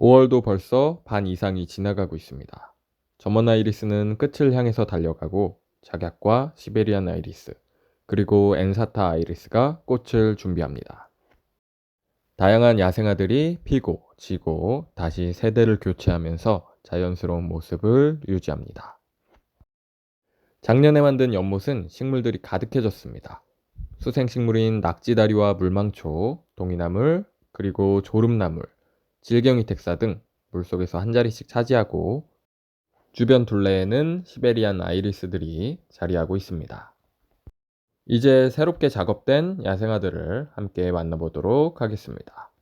5월도 벌써 반 이상이 지나가고 있습니다. 점원 아이리스는 끝을 향해서 달려가고 작약과 시베리안 아이리스, 그리고 엔사타 아이리스가 꽃을 준비합니다. 다양한 야생아들이 피고 지고 다시 세대를 교체하면서 자연스러운 모습을 유지합니다. 작년에 만든 연못은 식물들이 가득해졌습니다. 수생식물인 낙지다리와 물망초, 동이나물, 그리고 조름나물, 질경이 택사 등 물속에서 한 자리씩 차지하고 주변 둘레에는 시베리안 아이리스들이 자리하고 있습니다. 이제 새롭게 작업된 야생아들을 함께 만나보도록 하겠습니다.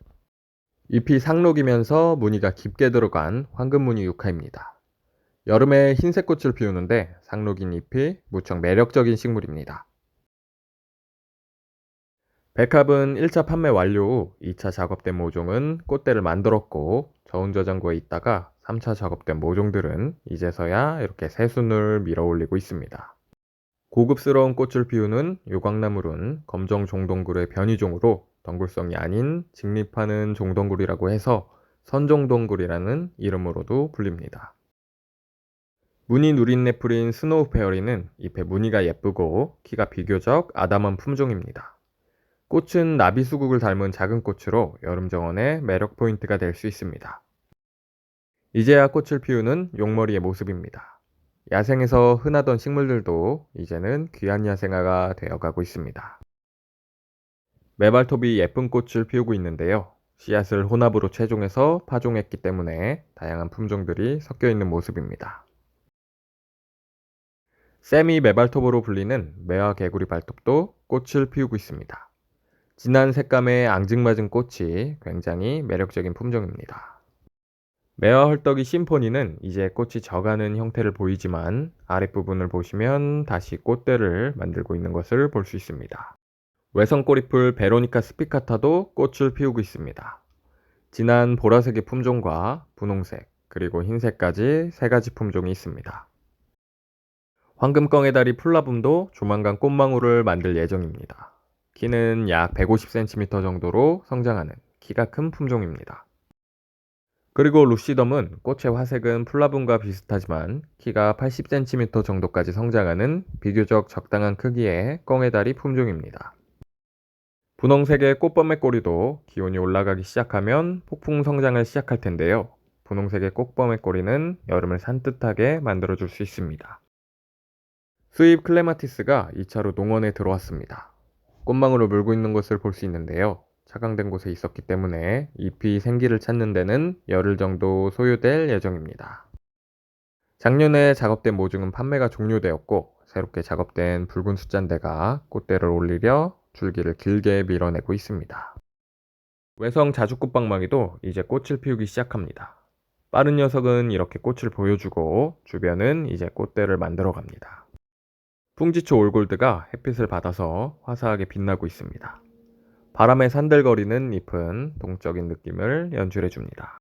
잎이 상록이면서 무늬가 깊게 들어간 황금무늬 유카입니다. 여름에 흰색 꽃을 피우는데 상록인 잎이 무척 매력적인 식물입니다. 백합은 1차 판매 완료 후 2차 작업된 모종은 꽃대를 만들었고 저온 저장고에 있다가 3차 작업된 모종들은 이제서야 이렇게 새순을 밀어 올리고 있습니다. 고급스러운 꽃을 피우는 요광나물은 검정 종동굴의 변이종으로 덩굴성이 아닌 직립하는 종동굴이라고 해서 선종동굴이라는 이름으로도 불립니다. 무늬 누린내 풀인 스노우 페어리는 잎의 무늬가 예쁘고 키가 비교적 아담한 품종입니다. 꽃은 나비 수국을 닮은 작은 꽃으로 여름 정원의 매력 포인트가 될 수 있습니다. 이제야 꽃을 피우는 용머리의 모습입니다. 야생에서 흔하던 식물들도 이제는 귀한 야생화가 되어가고 있습니다. 메발톱이 예쁜 꽃을 피우고 있는데요. 씨앗을 혼합으로 채종해서 파종했기 때문에 다양한 품종들이 섞여 있는 모습입니다. 세미 메발톱으로 불리는 매화 개구리 발톱도 꽃을 피우고 있습니다. 진한 색감의 앙증맞은 꽃이 굉장히 매력적인 품종입니다. 매화 헐떡이 심포니는 이제 꽃이 져가는 형태를 보이지만 아랫부분을 보시면 다시 꽃대를 만들고 있는 것을 볼 수 있습니다. 외성 꼬리풀 베로니카 스피카타도 꽃을 피우고 있습니다. 진한 보라색의 품종과 분홍색, 그리고 흰색까지 세 가지 품종이 있습니다. 황금껑의 다리 플라붐도 조만간 꽃망울을 만들 예정입니다. 키는 약 150cm 정도로 성장하는 키가 큰 품종입니다. 그리고 루시덤은 꽃의 화색은 플라붐과 비슷하지만 키가 80cm 정도까지 성장하는 비교적 적당한 크기의 껑의 다리 품종입니다. 분홍색의 꽃범의 꼬리도 기온이 올라가기 시작하면 폭풍 성장을 시작할 텐데요. 분홍색의 꽃범의 꼬리는 여름을 산뜻하게 만들어줄 수 있습니다. 수입 클레마티스가 2차로 농원에 들어왔습니다. 꽃망울을 물고 있는 것을 볼 수 있는데요. 차강된 곳에 있었기 때문에 잎이 생기를 찾는 데는 열흘 정도 소요될 예정입니다. 작년에 작업된 모종은 판매가 종료되었고 새롭게 작업된 붉은 숫잔대가 꽃대를 올리려 줄기를 길게 밀어내고 있습니다. 외성 자주꽃방망이도 이제 꽃을 피우기 시작합니다. 빠른 녀석은 이렇게 꽃을 보여주고 주변은 이제 꽃대를 만들어 갑니다. 풍지초 올골드가 햇빛을 받아서 화사하게 빛나고 있습니다. 바람에 산들거리는 잎은 동적인 느낌을 연출해 줍니다.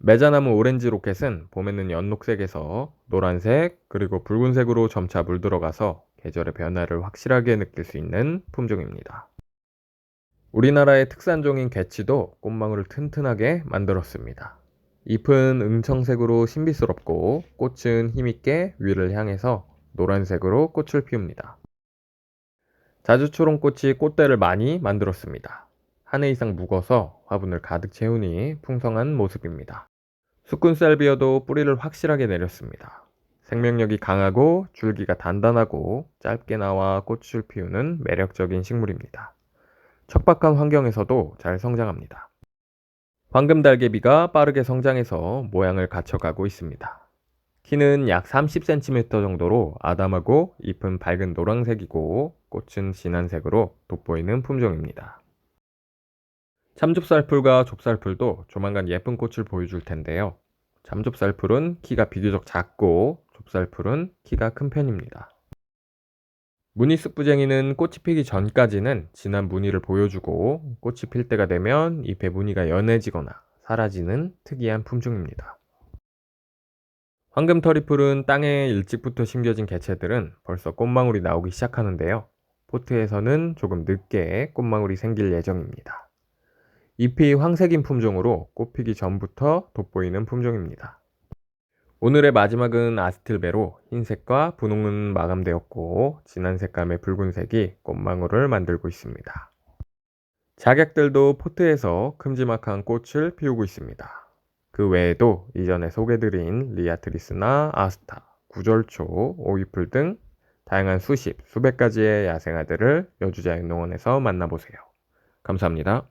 매자나무 오렌지 로켓은 봄에는 연녹색에서 노란색 그리고 붉은색으로 점차 물들어가서 계절의 변화를 확실하게 느낄 수 있는 품종입니다. 우리나라의 특산종인 개치도 꽃망울을 튼튼하게 만들었습니다. 잎은 응청색으로 신비스럽고 꽃은 힘있게 위를 향해서 노란색으로 꽃을 피웁니다. 자주초롱꽃이 꽃대를 많이 만들었습니다. 한 해 이상 묵어서 화분을 가득 채우니 풍성한 모습입니다. 수꾼 셀비어도 뿌리를 확실하게 내렸습니다. 생명력이 강하고 줄기가 단단하고 짧게 나와 꽃을 피우는 매력적인 식물입니다. 척박한 환경에서도 잘 성장합니다. 황금 달개비가 빠르게 성장해서 모양을 갖춰가고 있습니다. 키는 약 30cm 정도로 아담하고 잎은 밝은 노란색이고 꽃은 진한 색으로 돋보이는 품종입니다. 참좁쌀풀과 좁쌀풀도 조만간 예쁜 꽃을 보여줄 텐데요. 참좁쌀풀은 키가 비교적 작고 좁쌀풀은 키가 큰 편입니다. 무늬 쑥부쟁이는 꽃이 피기 전까지는 진한 무늬를 보여주고 꽃이 필 때가 되면 잎의 무늬가 연해지거나 사라지는 특이한 품종입니다. 황금터리풀은 땅에 일찍부터 심겨진 개체들은 벌써 꽃망울이 나오기 시작하는데요. 포트에서는 조금 늦게 꽃망울이 생길 예정입니다. 잎이 황색인 품종으로 꽃피기 전부터 돋보이는 품종입니다. 오늘의 마지막은 아스틸베로 흰색과 분홍은 마감되었고 진한 색감의 붉은색이 꽃망울을 만들고 있습니다. 작약들도 포트에서 큼지막한 꽃을 피우고 있습니다. 그 외에도 이전에 소개드린 리아트리스나 아스타, 구절초, 오이풀 등 다양한 수십, 수백 가지의 야생아들을 여주자연농원에서 만나보세요. 감사합니다.